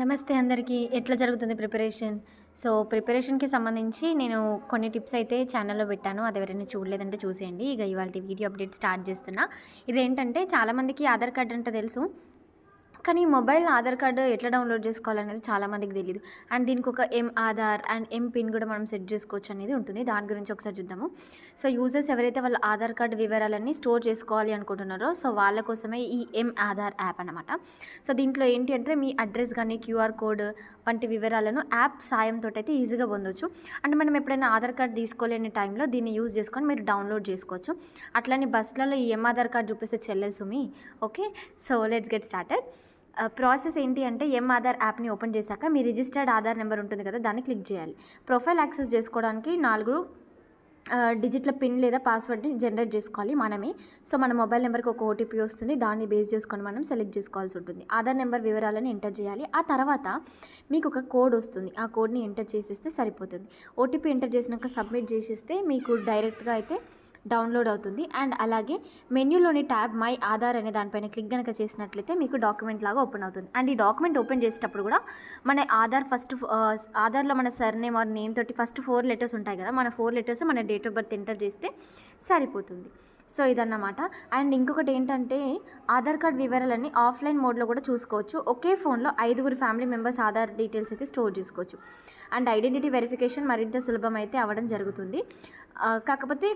నమస్తే అందరికీ. ఎట్లా జరుగుతుంది ప్రిపరేషన్? సో ప్రిపరేషన్కి సంబంధించి నేను కొన్ని టిప్స్ అయితే ఛానల్లో పెట్టాను. అది ఎవరైనా చూడలేదంటే చూసేయండి. ఇక ఇవాళ వీడియో అప్డేట్ స్టార్ట్ చేస్తున్నా. ఇదేంటంటే చాలామందికి ఆధార్ కార్డ్ అంటే తెలుసు. కానీ మొబైల్ ఆధార్ కార్డు ఎట్లా డౌన్లోడ్ చేసుకోవాలనేది చాలామందికి తెలియదు అండ్ దీనికి ఒక M Aadhaar and M PIN కూడా మనం సెట్ చేసుకోవచ్చు అనేది ఉంటుంది. దాని గురించి ఒకసారి చూద్దాము. సో యూజర్స్ ఎవరైతే వాళ్ళ ఆధార్ కార్డు వివరాలన్నీ స్టోర్ చేసుకోవాలి అనుకుంటున్నారో సో వాళ్ళ కోసమే ఈ ఎం ఆధార్ యాప్ అనమాట సో దీంట్లో ఏంటి అంటే మీ అడ్రస్ కానీ క్యూఆర్ కోడ్ వంటి వివరాలను యాప్ సాయంతో అయితే ఈజీగా పొందొచ్చు. అంటే మనం ఎప్పుడైనా ఆధార్ కార్డ్ తీసుకోలేని టైంలో దీన్ని యూజ్ చేసుకొని మీరు డౌన్లోడ్ చేసుకోవచ్చు. అట్లనే బస్సులలో ఈ ఎం ఆధార్ కార్డ్ చూపిస్తే చెల్లెలు సుమి. Okay? So let's get started. Process ఏంటి అంటే ఎం ఆధార్ యాప్ని ఓపెన్ చేశాక మీ రిజిస్టర్డ్ ఆధార్ నెంబర్ ఉంటుంది కదా దాన్ని క్లిక్ చేయాలి. ప్రొఫైల్ యాక్సెస్ చేసుకోవడానికి నాలుగు డిజిట్ల పిన్ లేదా పాస్వర్డ్ని జనరేట్ చేసుకోవాలి మనమే. సో మన మొబైల్ నెంబర్కి ఒక ఓటీపీ వస్తుంది దాన్ని బేస్ చేసుకొని మనం సెలెక్ట్ చేసుకోవాల్సి ఉంటుంది. ఆధార్ నెంబర్ వివరాలను ఎంటర్ చేయాలి. ఆ తర్వాత మీకు ఒక కోడ్ వస్తుంది. ఆ కోడ్ని ఎంటర్ చేసేస్తే సరిపోతుంది. ఓటీపీ ఎంటర్ చేసినాక సబ్మిట్ చేసేస్తే మీకు డైరెక్ట్గా అయితే డౌన్లోడ్ అవుతుంది. అండ్ అలాగే మెన్యూలోని ట్యాబ్ మై ఆధార్ అనే దానిపైన క్లిక్ కనుక చేసినట్లయితే మీకు డాక్యుమెంట్ లాగా ఓపెన్ అవుతుంది. అండ్ ఈ డాక్యుమెంట్ ఓపెన్ చేసేటప్పుడు కూడా మన ఆధార్ ఫస్ట్ ఆధార్లో మన సర్ నేమ్ ఆర్ నేమ్ తోటి ఫస్ట్ ఫోర్ లెటర్స్ ఉంటాయి కదా మన ఫోర్ లెటర్స్ మన డేట్ ఆఫ్ బర్త్ ఎంటర్ చేస్తే సరిపోతుంది. సో ఇదన్నమాట. అండ్ ఇంకొకటి ఏంటంటే ఆధార్ కార్డ్ వివరాలన్నీ ఆఫ్లైన్ మోడ్లో కూడా చూసుకోవచ్చు. ఒకే ఫోన్లో ఐదుగురు ఫ్యామిలీ మెంబర్స్ ఆధార్ డీటెయిల్స్ అయితే స్టోర్ చేసుకోవచ్చు. అండ్ ఐడెంటిటీ వెరిఫికేషన్ మరింత సులభం అయితే అవ్వడం జరుగుతుంది. కాకపోతే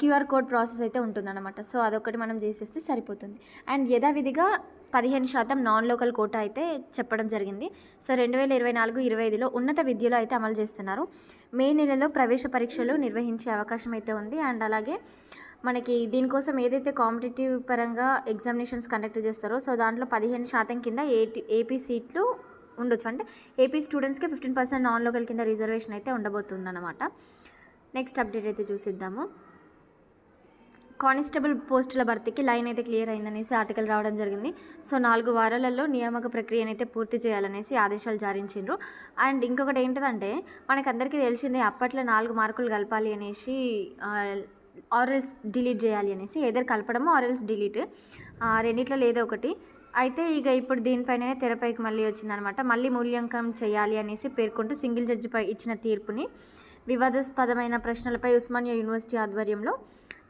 క్యూఆర్ కోడ్ ప్రాసెస్ అయితే ఉంటుందన్నమాట. సో అదొకటి మనం చేసేస్తే సరిపోతుంది. అండ్ యథావిధిగా పదిహేను శాతం నాన్ లోకల్ కోటా అయితే చెప్పడం జరిగింది. సో రెండు వేల ఇరవై నాలుగు ఇరవై ఐదులో ఉన్నత విద్యలో అయితే అమలు చేస్తున్నారు. మే నెలలో ప్రవేశ పరీక్షలు నిర్వహించే అవకాశం అయితే ఉంది. అండ్ అలాగే మనకి దీనికోసం ఏదైతే కాంపిటేటివ్ పరంగా ఎగ్జామినేషన్స్ కండక్ట్ చేస్తారో సో దాంట్లో పదిహేను శాతం కింద ఏటీ ఏపీ సీట్లు ఉండొచ్చు. అంటే ఏపీ స్టూడెంట్స్కి ఫిఫ్టీన్ పర్సెంట్ నాన్ లోకల్ కింద రిజర్వేషన్ అయితే ఉండబోతుందన్నమాట. నెక్స్ట్ అప్డేట్ అయితే చూసిద్దాము. కానిస్టేబుల్ పోస్టుల భర్తీకి లైన్ అయితే క్లియర్ అయిందనేసి ఆర్టికల్ రావడం జరిగింది. సో నాలుగు వారాలలో నియామక ప్రక్రియను అయితే పూర్తి చేయాలనేసి ఆదేశాలు జారించిండ్రు. అండ్ ఇంకొకటి ఏంటిదంటే మనకందరికీ తెలిసిందే అప్పట్లో నాలుగు మార్కులు కలపాలి అనేసి ఆర్ఎల్స్ డిలీట్ చేయాలి అనేసి ఏదైనా కలపడము ఆర్ఎల్స్ డిలీట్. రెండిట్లో లేదో ఒకటి. అయితే ఇక ఇప్పుడు దీనిపైననే తెరపైకి మళ్ళీ వచ్చిందనమాట. మళ్ళీ మూల్యాంకనం చేయాలి అనేసి పేర్కొంటూ సింగిల్ జడ్జిపై ఇచ్చిన తీర్పుని వివాదాస్పదమైన ప్రశ్నలపై ఉస్మానియా యూనివర్సిటీ ఆధ్వర్యంలో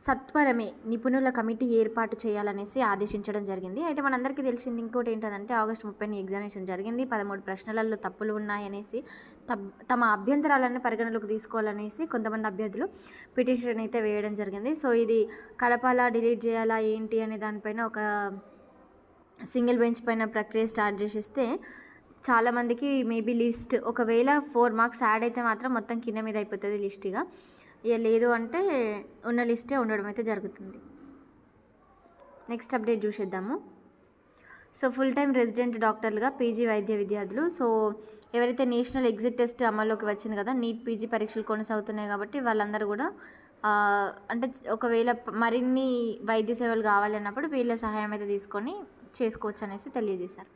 సత్వరమే నిపుణుల కమిటీ ఏర్పాటు చేయాలనేసి ఆదేశించడం జరిగింది. అయితే మనందరికీ తెలిసింది ఇంకోటి ఏంటంటే ఆగస్టు ముప్పై ఎగ్జామినేషన్ జరిగింది. పదమూడు ప్రశ్నలలో తప్పులు ఉన్నాయనేసి తబ్- తమ అభ్యంతరాలను పరిగణలోకి తీసుకోవాలనేసి కొంతమంది అభ్యర్థులు పిటిషన్ అయితే వేయడం జరిగింది. సో ఇది కలపాలా డిలీట్ చేయాలా ఏంటి అనే దానిపైన ఒక సింగిల్ బెంచ్ పైన ప్రక్రియ స్టార్ట్ చేసేస్తే చాలామందికి మేబీ లిస్ట్ ఒకవేళ ఫోర్ మార్క్స్ యాడ్ అయితే మాత్రం మొత్తం కింద మీద అయిపోతుంది లిస్ట్గా ఇక లేదు అంటే ఉన్న లిస్టే ఉండడం అయితే జరుగుతుంది. నెక్స్ట్ అప్డేట్ చూసేద్దాము. సో ఫుల్ టైం రెసిడెంట్ డాక్టర్లుగా పీజీ వైద్య విద్యార్థులు. సో ఎవరైతే నేషనల్ ఎగ్జిట్ టెస్ట్ అమల్లోకి వచ్చింది కదా నీట్ పీజీ పరీక్షలు కొనసాగుతున్నాయి కాబట్టి వాళ్ళందరూ కూడా అంటే ఒకవేళ మరిన్ని వైద్య సేవలు కావాలి అన్నప్పుడు వీళ్ళ సహాయం అయితే తీసుకొని చేసుకోవచ్చు అనేసి తెలియజేశారు.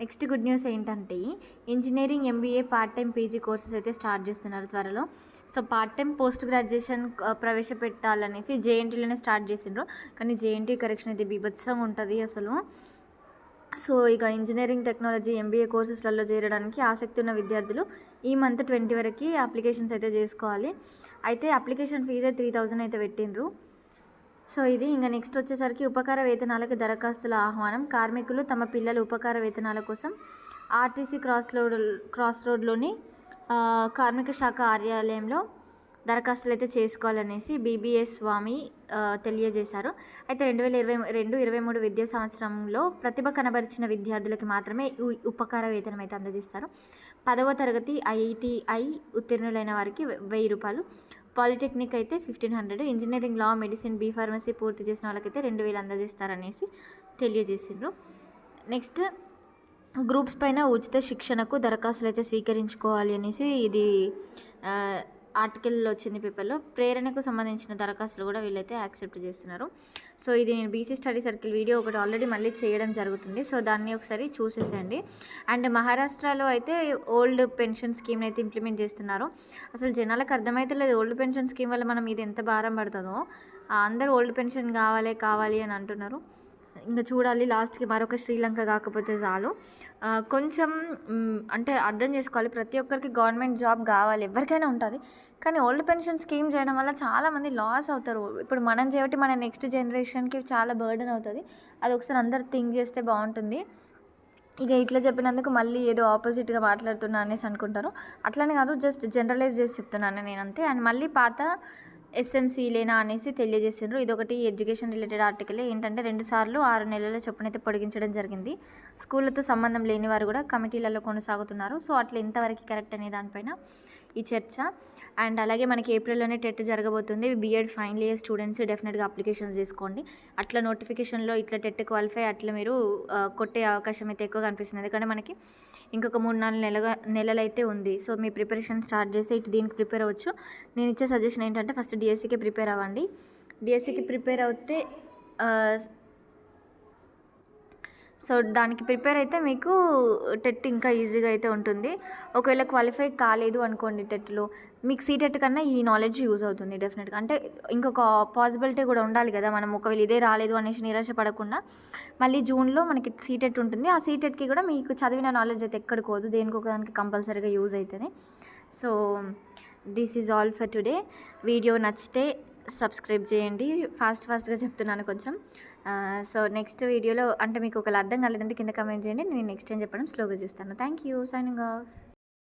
నెక్స్ట్ గుడ్ న్యూస్ ఏంటంటే engineering MBA part time PG courses అయితే స్టార్ట్ చేస్తున్నారు త్వరలో. So part time post graduation ప్రవేశపెట్టాలనేసి జేఎన్టీలోనే స్టార్ట్ చేసిండ్రు. కానీ జేఎన్టీ కరెక్షన్ అయితే బీభత్సంగా ఉంటుంది అసలు. సో ఇక ఇంజనీరింగ్ టెక్నాలజీ ఎంబీఏ కోర్సెస్లలో చేరడానికి ఆసక్తి ఉన్న విద్యార్థులు ఈ మంత్ ట్వంటీ వరకు అప్లికేషన్స్ అయితే చేసుకోవాలి. అయితే అప్లికేషన్ ఫీజే త్రీ థౌజండ్ అయితే పెట్టిండ్రు. సో ఇది ఇంకా నెక్స్ట్ వచ్చేసరికి ఉపకార వేతనాలకు దరఖాస్తుల ఆహ్వానం. కార్మికులు తమ పిల్లల ఉపకార వేతనాల కోసం ఆర్టీసీ క్రాస్ రోడ్ క్రాస్ రోడ్లోని కార్మిక శాఖ కార్యాలయంలో దరఖాస్తులు అయితే చేసుకోవాలనేసి బీబీఎస్ స్వామి తెలియజేశారు. అయితే రెండు వేల ఇరవై రెండు ఇరవై మూడు విద్యా సంవత్సరంలో ప్రతిభ కనబరిచిన విద్యార్థులకి మాత్రమే ఉపకార వేతనం అయితే అందజేస్తారు. పదవ తరగతి ఐఐటిఐ ఉత్తీర్ణులైన వారికి వె- వెయ్యి రూపాయలు. పాలిటెక్నిక్ అయితే fifteen hundred. Engineering law medicine B pharmacy పూర్తి చేసిన వాళ్ళకైతే రెండు వేలు అందజేస్తారనేసి తెలియజేసిండ్రు. నెక్స్ట్ గ్రూప్స్ పైన ఉచిత శిక్షణకు దరఖాస్తులు అయితే స్వీకరించుకోవాలి అనేసి ఇది ఆర్టికల్లో వచ్చింది పేపర్లో. ప్రేరణకు సంబంధించిన దరఖాస్తులు కూడా వీళ్ళైతే యాక్సెప్ట్ చేస్తున్నారు. సో ఇది నేను బీసీ స్టడీ సర్కిల్ వీడియో ఒకటి ఆల్రెడీ మళ్ళీ చేయడం జరుగుతుంది. సో దాన్ని ఒకసారి చూసేసేయండి. అండ్ మహారాష్ట్రలో అయితే ఓల్డ్ పెన్షన్ స్కీమ్ అయితే ఇంప్లిమెంట్ చేస్తున్నారు. అసలు జనాలకు అర్థమైతే లేదు ఓల్డ్ పెన్షన్ స్కీమ్ వల్ల మనం ఇది ఎంత భారం పడుతుందో. అందరూ ఓల్డ్ పెన్షన్ కావాలి కావాలి అని అంటున్నారు. ఇంకా చూడాలి లాస్ట్కి మరొక శ్రీలంక కాకపోతే చాలు. కొంచెం అంటే అర్థం చేసుకోవాలి. ప్రతి ఒక్కరికి గవర్నమెంట్ జాబ్ కావాలి ఎవరికైనా ఉంటుంది. కానీ ఓల్డ్ పెన్షన్ స్కీమ్ చేయడం వల్ల చాలామంది లాస్ అవుతారు. ఇప్పుడు మనం చేయబట్టి మన నెక్స్ట్ జనరేషన్కి చాలా బర్డెన్ అవుతుంది. అది ఒకసారి అందరు థింక్ చేస్తే బాగుంటుంది. ఇక ఇట్లా చెప్పినందుకు మళ్ళీ ఏదో ఆపోజిట్గా మాట్లాడుతున్నా అనేసి అనుకుంటారు. అట్లనే కాదు జస్ట్ జనరలైజ్ చేసి చెప్తున్నాను నేను అంతే అండ్ మళ్ళీ పాత ఎస్ఎంసీలేనా అనేసి తెలియజేసిండ్రు. ఇది ఒకటి ఎడ్యుకేషన్ రిలేటెడ్ ఆర్టికల్. ఏంటంటే రెండు సార్లు ఆరు నెలల చొప్పునైతే పొడిగించడం జరిగింది. స్కూళ్ళతో సంబంధం లేని వారు కూడా కమిటీలలో కొనసాగుతున్నారు. సో అట్లా ఎంతవరకు కరెక్ట్ అనే దానిపైన ఈ చర్చ. అండ్ అలాగే మనకి ఏప్రిల్లోనే టెట్ జరగబోతుంది. బీఎడ్ ఫైనల్ ఇయర్ స్టూడెంట్స్ డెఫినెట్గా అప్లికేషన్స్ చేసుకోండి అట్లా నోటిఫికేషన్లో ఇట్లా టెట్ క్వాలిఫై అట్లా మీరు కొట్టే అవకాశం అయితే ఎక్కువ కనిపిస్తుంది ఎందుకంటే మనకి ఇంకొక మూడు నాలుగు నెలగా నెలలైతే ఉంది. సో మీ ప్రిపరేషన్ స్టార్ట్ చేసి ఇటు దీనికి ప్రిపేర్ అవ్వచ్చు. నేను ఇచ్చే సజెషన్ ఏంటంటే ఫస్ట్ డిఎస్సికి ప్రిపేర్ అవ్వండి. డిఎస్సికి ప్రిపేర్ అవుతే సో దానికి ప్రిపేర్ అయితే మీకు టెట్ ఇంకా ఈజీగా అయితే ఉంటుంది. ఒకవేళ క్వాలిఫై కాలేదు అనుకోండి టెట్లో మీకు సీటెట్ కన్నా ఈ నాలెడ్జ్ యూజ్ అవుతుంది డెఫినెట్గా. అంటే ఇంకొక పాసిబిలిటీ కూడా ఉండాలి కదా మనం ఒకవేళ ఇదే రాలేదు అనేసి నిరాశ పడకుండా మళ్ళీ జూన్లో మనకి సీటెట్ ఉంటుంది. ఆ సీటెట్కి కూడా మీకు చదివిన నాలెడ్జ్ అయితే ఎక్కడికోదు దేనికి ఒక దానికి కంపల్సరీగా యూజ్ అవుతుంది. So this is all for today. Video నచ్చితే సబ్స్క్రైబ్ చేయండి. ఫాస్ట్ ఫాస్ట్గా చెప్తున్నాను కొంచెం. సో నెక్స్ట్ వీడియోలో అంటే మీకు ఒకవేళ అర్థం కాలేదంటే కింద కమెంట్ చేయండి. నేను నెక్స్ట్ టైం చెప్పడం స్లోగా చేస్తాను. Thank you signing off